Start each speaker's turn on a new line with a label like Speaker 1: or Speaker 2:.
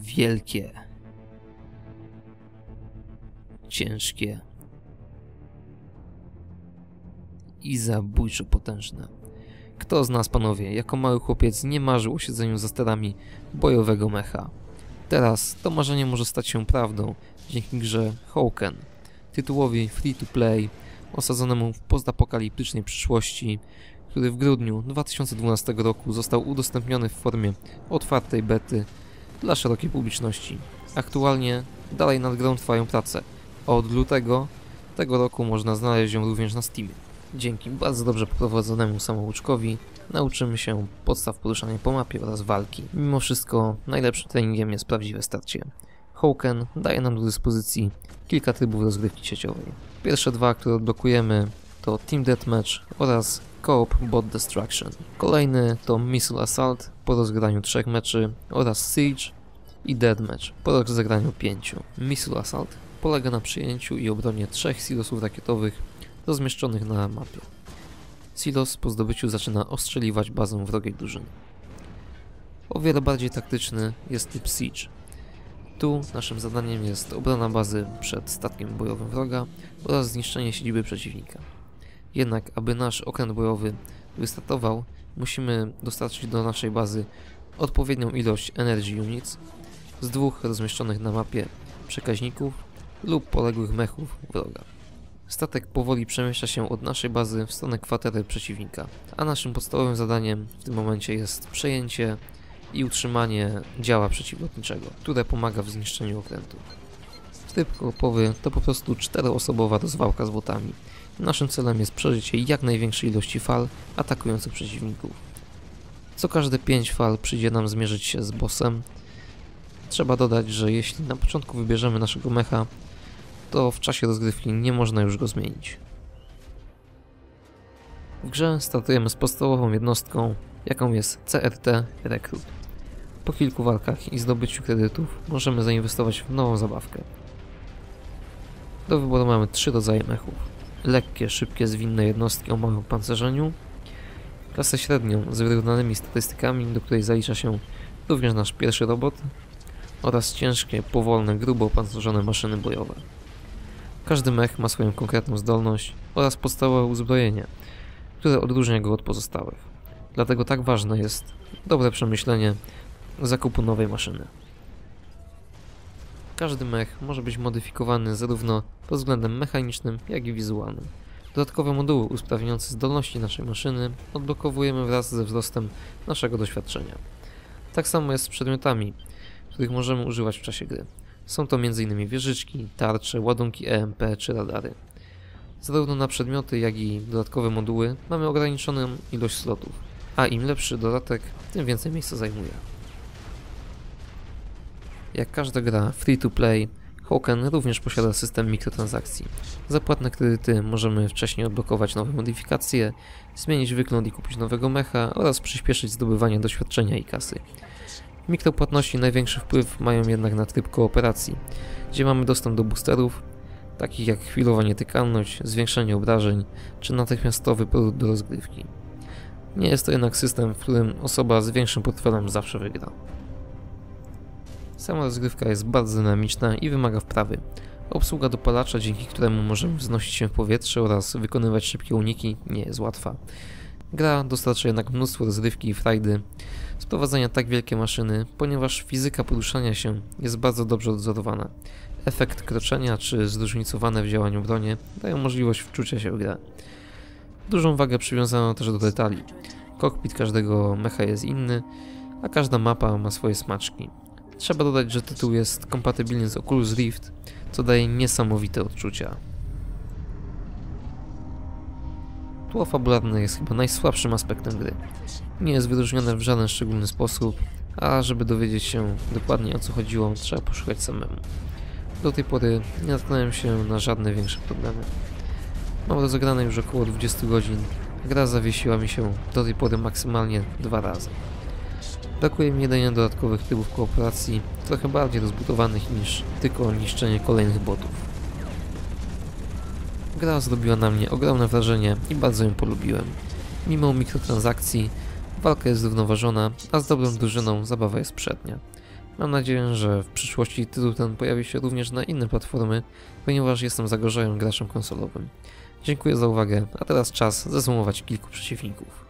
Speaker 1: wielkie, ciężkie i zabójczo potężne. Kto z nas, panowie, jako mały chłopiec nie marzył o siedzeniu za sterami bojowego mecha? Teraz to marzenie może stać się prawdą dzięki grze Hawken, tytułowi free-to-play osadzonemu w postapokaliptycznej przyszłości, który w grudniu 2012 roku został udostępniony w formie otwartej bety dla szerokiej publiczności. Aktualnie dalej nad grą trwają prace, od lutego tego roku można znaleźć ją również na Steamie. Dzięki bardzo dobrze poprowadzonemu samouczkowi nauczymy się podstaw poruszania po mapie oraz walki. Mimo wszystko najlepszym treningiem jest prawdziwe starcie. Hawken daje nam do dyspozycji kilka trybów rozgrywki sieciowej. Pierwsze dwa, które odblokujemy to Team Deathmatch oraz Coop Bot Destruction. Kolejny to Missile Assault po rozegraniu trzech meczy oraz Siege i Deathmatch po rozegraniu pięciu. Missile Assault polega na przyjęciu i obronie trzech silosów rakietowych rozmieszczonych na mapie. Silos po zdobyciu zaczyna ostrzeliwać bazę wrogiej drużyny. O wiele bardziej taktyczny jest typ Siege. Tu naszym zadaniem jest obrona bazy przed statkiem bojowym wroga oraz zniszczenie siedziby przeciwnika. Jednak, aby nasz okręt bojowy wystartował, musimy dostarczyć do naszej bazy odpowiednią ilość Energy Units z dwóch rozmieszczonych na mapie przekaźników lub poległych mechów wroga. Statek powoli przemieszcza się od naszej bazy w stronę kwatery przeciwnika, a naszym podstawowym zadaniem w tym momencie jest przejęcie i utrzymanie działa przeciwlotniczego, które pomaga w zniszczeniu okrętów. Tryb korpowy to po prostu czteroosobowa rozwałka z. Naszym celem jest przeżycie jak największej ilości fal atakujących przeciwników. Co każde 5 fal przyjdzie nam zmierzyć się z bossem. Trzeba dodać, że jeśli na początku wybierzemy naszego mecha, to w czasie rozgrywki nie można już go zmienić. W grze startujemy z podstawową jednostką, jaką jest CRT Recruit. Po kilku walkach i zdobyciu kredytów możemy zainwestować w nową zabawkę. Do wyboru mamy trzy rodzaje mechów. Lekkie, szybkie, zwinne jednostki o małym opancerzeniu, klasę średnią z wyrównanymi statystykami, do której zalicza się również nasz pierwszy robot oraz ciężkie, powolne, grubo opancerzone maszyny bojowe. Każdy mech ma swoją konkretną zdolność oraz podstawowe uzbrojenie, które odróżnia go od pozostałych. Dlatego tak ważne jest dobre przemyślenie zakupu nowej maszyny. Każdy mech może być modyfikowany zarówno pod względem mechanicznym, jak i wizualnym. Dodatkowe moduły usprawniające zdolności naszej maszyny odblokowujemy wraz ze wzrostem naszego doświadczenia. Tak samo jest z przedmiotami, których możemy używać w czasie gry. Są to m.in. wieżyczki, tarcze, ładunki EMP czy radary. Zarówno na przedmioty, jak i dodatkowe moduły mamy ograniczoną ilość slotów, a im lepszy dodatek, tym więcej miejsca zajmuje. Jak każda gra free-to-play, Hawken również posiada system mikrotransakcji. Za płatne kredyty możemy wcześniej odblokować nowe modyfikacje, zmienić wygląd i kupić nowego mecha oraz przyspieszyć zdobywanie doświadczenia i kasy. Mikropłatności największy wpływ mają jednak na tryb kooperacji, gdzie mamy dostęp do boosterów, takich jak chwilowa nietykalność, zwiększenie obrażeń czy natychmiastowy produkt do rozgrywki. Nie jest to jednak system, w którym osoba z większym portfelem zawsze wygra. Sama rozgrywka jest bardzo dynamiczna i wymaga wprawy. Obsługa dopalacza, dzięki któremu możemy wznosić się w powietrze oraz wykonywać szybkie uniki, nie jest łatwa. Gra dostarcza jednak mnóstwo rozrywki i frajdy z prowadzenia tak wielkie maszyny, ponieważ fizyka poruszania się jest bardzo dobrze odzorowana. Efekt kroczenia czy zróżnicowane w działaniu bronie dają możliwość wczucia się w grę. Dużą wagę przywiązano też do detali. Kokpit każdego mecha jest inny, a każda mapa ma swoje smaczki. Trzeba dodać, że tytuł jest kompatybilny z Oculus Rift, co daje niesamowite odczucia. Tło fabularne jest chyba najsłabszym aspektem gry. Nie jest wyróżnione w żaden szczególny sposób, a żeby dowiedzieć się dokładnie o co chodziło, trzeba poszukać samemu. Do tej pory nie natknąłem się na żadne większe problemy. Mam rozegrane już około 20 godzin, gra zawiesiła mi się do tej pory maksymalnie dwa razy. Brakuje mi jedynie dodatkowych trybów kooperacji, trochę bardziej rozbudowanych niż tylko niszczenie kolejnych botów. Gra zrobiła na mnie ogromne wrażenie i bardzo ją polubiłem. Mimo mikrotransakcji, walka jest zrównoważona, a z dobrą drużyną zabawa jest przednia. Mam nadzieję, że w przyszłości tytuł ten pojawi się również na inne platformy, ponieważ jestem zagorzałym graczem konsolowym. Dziękuję za uwagę, a teraz czas zesumować kilku przeciwników.